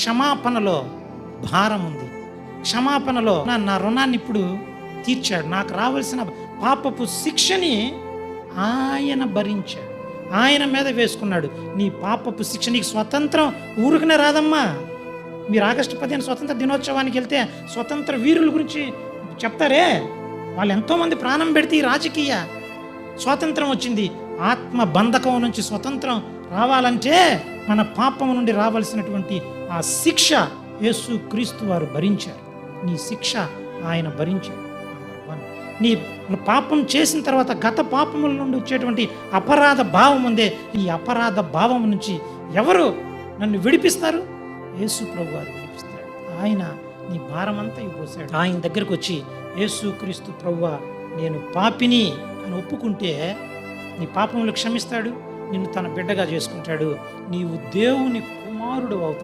క్షమాపణలో భారం ఉంది. క్షమాపణలో నా నా రుణాన్ని ఇప్పుడు తీర్చాడు. నాకు రావాల్సిన పాపపు శిక్షని ఆయన భరించాడు. ఆయన మీద వేసుకున్నాడు. నీ పాపపు శిక్ష నీకు స్వతంత్రం ఊరుకునే రాదమ్మా. మీరు ఆగస్టు పదిహేను స్వతంత్ర దినోత్సవానికి వెళ్తే స్వతంత్ర వీరుల గురించి చెప్తారే? వాళ్ళు ఎంతోమంది ప్రాణం పెడితే ఈ రాజకీయ స్వాతంత్రం వచ్చింది. ఆత్మ బంధకం నుంచి స్వతంత్రం రావాలంటే మన పాపం నుండి రావాల్సినటువంటి ఆ శిక్ష యేసు క్రీస్తు వారు భరించారు. నీ శిక్ష ఆయన భరించారు నీ పాపం చేసిన తర్వాత గత పాపముల నుండి వచ్చేటువంటి అపరాధ భావం ఉందే ఈ అపరాధ భావం నుంచి ఎవరు నన్ను విడిపిస్తారు? యేసు ప్రభు వారు విడిపిస్తాడు ఆయన నీ భారమంతా ఇవ్వసాడు ఆయన దగ్గరకు వచ్చి యేసు క్రీస్తు ప్రభువా నేను పాపిని అని ఒప్పుకుంటే నీ పాపములు క్షమిస్తాడు నిన్ను తన బిడ్డగా చేసుకుంటాడు. నీవు దేవుని కుమారుడు అవుతావు.